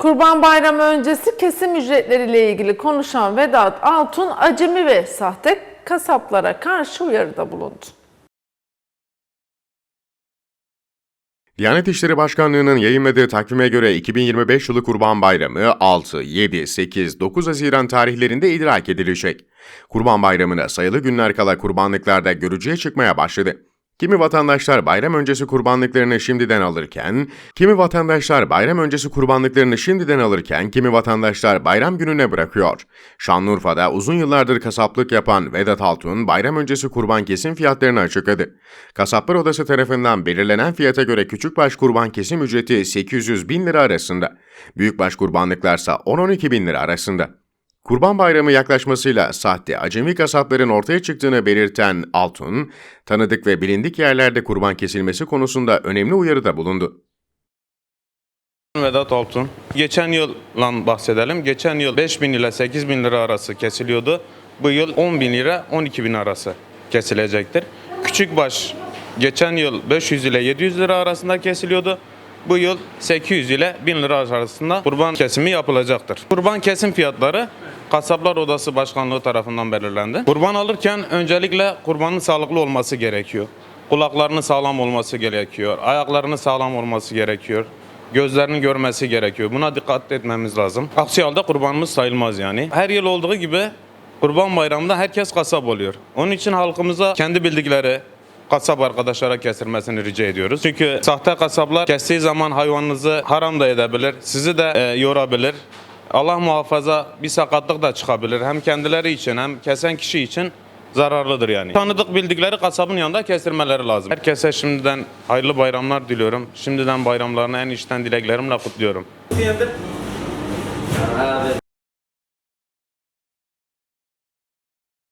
Kurban Bayramı öncesi kesim ücretleriyle ilgili konuşan Vedat Altun acemi ve sahte kasaplara karşı uyarıda bulundu. Diyanet İşleri Başkanlığı'nın yayınladığı takvime göre 2025 yılı Kurban Bayramı 6, 7, 8, 9 Haziran tarihlerinde idrak edilecek. Kurban Bayramı'na sayılı günler kala kurbanlıklarda görücüye çıkmaya başladı. Kimi vatandaşlar bayram öncesi kurbanlıklarını şimdiden alırken, kimi vatandaşlar bayram öncesi kurbanlıklarını şimdiden alırken, kimi vatandaşlar bayram gününe bırakıyor. Şanlıurfa'da uzun yıllardır kasaplık yapan Vedat Altun, bayram öncesi kurban kesim fiyatlarını açıkladı. Kasaplar Odası tarafından belirlenen fiyata göre küçükbaş kurban kesim ücreti 800 bin lira arasında, büyükbaş kurbanlıklarsa 10-12 bin lira arasında. Kurban Bayramı yaklaşmasıyla sahte, acemi kasapların ortaya çıktığını belirten Altun, tanıdık ve bilindik yerlerde kurban kesilmesi konusunda önemli uyarıda bulundu. Vedat Altun. Geçen yılla bahsedelim. Geçen yıl 5 bin ile 8 bin lira arası kesiliyordu. Bu yıl 10 bin lira 12 bin arası kesilecektir. Küçükbaş geçen yıl 500 ile 700 lira arasında kesiliyordu. Bu yıl 800 ile 1000 lira arasında kurban kesimi yapılacaktır. Kurban kesim fiyatları Kasaplar Odası Başkanlığı tarafından belirlendi. Kurban alırken öncelikle kurbanın sağlıklı olması gerekiyor. Kulaklarının sağlam olması gerekiyor. Ayaklarının sağlam olması gerekiyor. Gözlerinin görmesi gerekiyor. Buna dikkat etmemiz lazım. Aksi halde kurbanımız sayılmaz yani. Her yıl olduğu gibi Kurban Bayramı'nda herkes kasap oluyor. Onun için halkımıza kendi bildikleri kasap arkadaşlara kestirmesini rica ediyoruz. Çünkü sahte kasaplar kestiği zaman hayvanınızı haram da edebilir, sizi de e, yorabilir. Allah muhafaza bir sakatlık da çıkabilir. Hem kendileri için hem kesen kişi için zararlıdır yani. Tanıdık bildikleri kasabın yanında kestirmeleri lazım. Herkese şimdiden hayırlı bayramlar diliyorum. Şimdiden bayramlarını en içten dileklerimle kutluyorum.